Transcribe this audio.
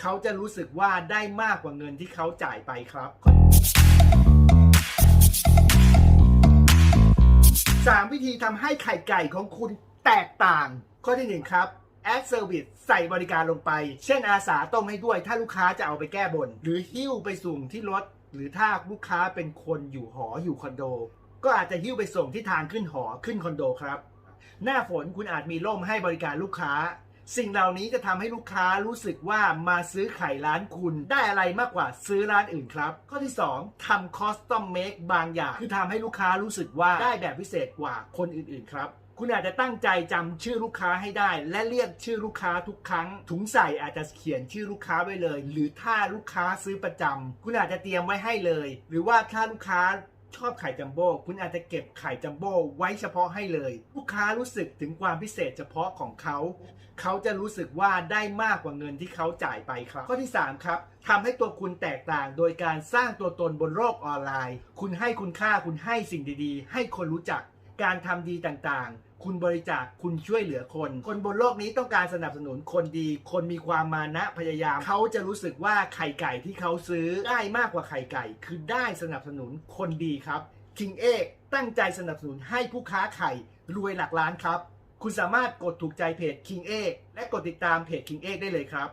เขาจะรู้สึกว่าได้มากกว่าเงินที่เขาจ่ายไปครับ 3 วิธีทำให้ไข่ไก่ของคุณแตกต่าง ข้อที่ 1 ครับ Add Service ใส่บริการลงไป เช่นอาสาต้มให้ด้วย ถ้าลูกค้าจะเอาไปแก้บน หรือหิ้วไปส่งที่รถ หรือถ้าลูกค้าเป็นคนอยู่หออยู่คอนโด ก็อาจจะหิ้วไปส่งที่ทางขึ้นหอขึ้นคอนโดครับ หน้าฝนคุณอาจมีร่มให้บริการลูกค้า สิ่งเหล่านี้จะทำให้ลูกค้ารู้สึกว่ามาซื้อไข่ร้านคุณได้อะไรมากกว่าซื้อร้านอื่นครับ ข้อที่ 2ทำคอสตอมเมคบางอย่าง คือทำให้ลูกค้ารู้สึกว่าได้แบบพิเศษกว่าคนอื่นๆครับคุณอาจจะตั้งใจจำชื่อลูกค้าให้ได้ และเรียกชื่อลูกค้าทุกครั้ง ถุงใส่อาจจะเขียนชื่อลูกค้าไว้เลย หรือถ้าลูกค้าซื้อประจำคุณอาจจะเตรียมไว้ให้เลย หรือว่าถ้าลูกค้า ชอบไข่จัมโบ้คุณอาจจะเก็บไข่จัมโบ้ไว้เฉพาะให้เลย ลูกค้ารู้สึกถึงความพิเศษเฉพาะของเขา เขาจะรู้สึกว่าได้มากกว่าเงินที่เขาจ่ายไปครับ ข้อที่ 3 ครับทำให้ตัวคุณแตกต่างโดยการสร้างตัวตนบนโลกออนไลน์ คุณให้คุณค่าคุณให้สิ่งดีๆ ให้คนรู้จักการทำดีต่างๆ คุณบริจาคคุณช่วยเหลือคน คนบนโลกนี้ต้องการสนับสนุนคนดี คนมีความมานะพยายาม เขาจะรู้สึกว่าไข่ไก่ที่เขาซื้อได้มากกว่าไข่ไก่ คือได้สนับสนุนคนดีครับคิงเอกตั้งใจสนับสนุนให้ผู้ค้าไข่รวยหลักล้านครับ คุณสามารถกดถูกใจเพจคิงเอกและกดติดตามเพจคิงเอกได้เลยครับ